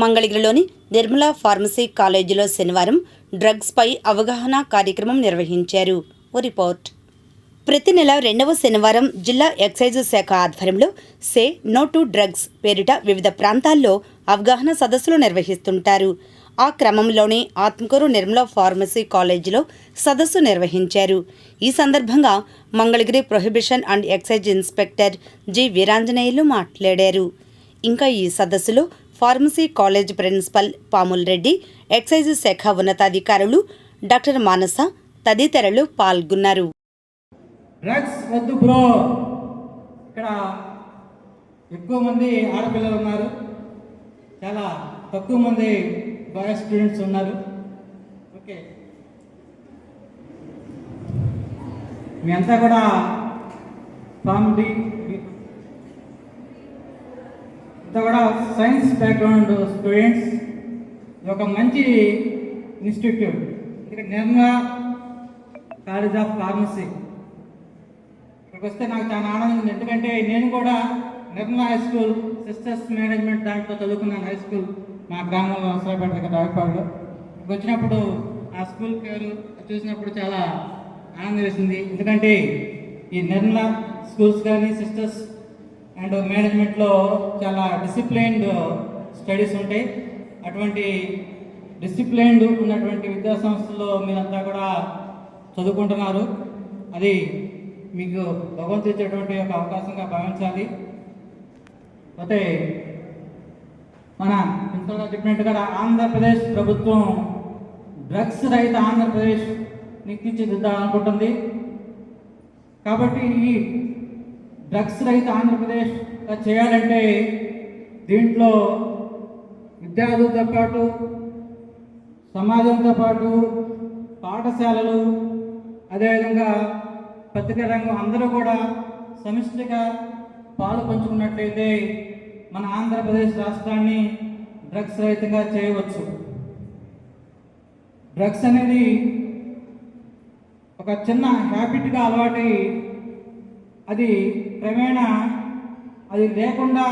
మంగళగిరిలోని నిర్మలా ఫార్మసీ కాలేజీలో శనివారం డ్రగ్స్పై అవగాహన కార్యక్రమం నిర్వహించారు. ఓ రిపోర్ట్. ప్రతి నెల రెండవ శనివారం జిల్లా ఎక్సైజ్ శాఖ ఆధ్వర్యంలో సే నో టు డ్రగ్స్ పేరిట వివిధ ప్రాంతాల్లో అవగాహన సదస్సులు నిర్వహిస్తుంటారు. ఆ క్రమంలోనే ఆత్మకూరు నిర్మలా ఫార్మసీ కాలేజీలో సదస్సు నిర్వహించారు. ఈ సందర్భంగా Mangalagiri prohibition and excise inspector G Veeranjaneyulu మాట్లాడారు. ఇంకా ఈ సదస్సులో pharmacy college principal Pamul Reddy excise శాఖ ఉన్నతాధికారులు డాక్టర్ మానస తదితరులు పాల్గొన్నారు. డ్రగ్స్ వద్దు బ్రో. ఇక్కడ ఎక్కువ మంది ఆడపిల్లలు ఉన్నారు. చాలా తక్కువ మంది బాయ్ స్టూడెంట్స్ ఉన్నారు. ఓకే. మీ అంతా కూడా ఫామ్ డి అంతా కూడా సైన్స్ బ్యాక్గ్రౌండ్ స్టూడెంట్స్ ఇది ఒక మంచి ఇన్స్టిట్యూట్ ఇక్కడ నిర్మలా కాలేజ్ ఆఫ్ ఫార్మసీ. ఇక్కడికి వస్తే నాకు చాలా ఆనందం ఉంది. ఎందుకంటే నేను కూడా Nirmala high school sisters management దాంట్లో చదువుకున్నాను హై స్కూల్ మా గ్రామంలో అవసరపడ్డ దగ్గర ఇక్కడికి వచ్చినప్పుడు ఆ స్కూల్ పేరు చూసినప్పుడు చాలా ఆనందం వేసింది. ఎందుకంటే ఈ నిర్మలా స్కూల్స్ కానీ సిస్టర్స్ అండ్ మేనేజ్మెంట్లో చాలా డిసిప్లైన్డ్ స్టడీస్ ఉంటాయి. అటువంటి డిసిప్లైన్డ్ ఉన్నటువంటి విద్యా సంస్థల్లో మీరంతా కూడా చదువుకుంటున్నారు. అది మీకు భగవంతు ఇచ్చేటువంటి ఒక అవకాశంగా భావించాలి. అయితే మన ఇంతగా చెప్పినట్టుగా ఆంధ్రప్రదేశ్ ప్రభుత్వం డ్రగ్స్ రహిత ఆంధ్రప్రదేశ్ తీర్చిదిద్దాలనుకుంటుంది. కాబట్టి ఈ డ్రగ్స్ రహిత ఆంధ్రప్రదేశ్ చేయాలంటే దీంట్లో విద్యార్థులతో పాటు సమాజంతో పాటు పాఠశాలలు అదేవిధంగా పత్రికా రంగం అందరూ కూడా సమిష్టిగా పాలు పంచుకున్నట్లయితే మన ఆంధ్రప్రదేశ్ రాష్ట్రాన్ని డ్రగ్స్ రహితంగా చేయవచ్చు. డ్రగ్స్ అనేది ఒక చిన్న హ్యాబిట్గా అలవాటై అది క్రమేణా అది లేకుండా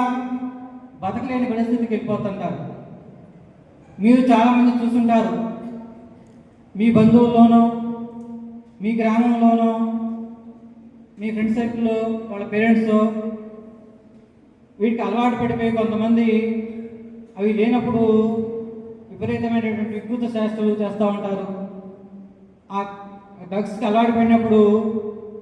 బతకలేని పరిస్థితికి వెళ్ళిపోతుంటారు. మీరు చాలామంది చూస్తుంటారు. మీ బంధువుల్లోనో మీ గ్రామంలోనో మీ ఫ్రెండ్ సర్కిల్లో వాళ్ళ పేరెంట్స్ వీటికి అలవాటు పడిపోయి కొంతమంది అవి లేనప్పుడు విపరీతమైనటువంటి వికృత శాస్త్రాలు చేస్తూ ఉంటారు. ఆ డ్రగ్స్కి అలవాటు పడినప్పుడు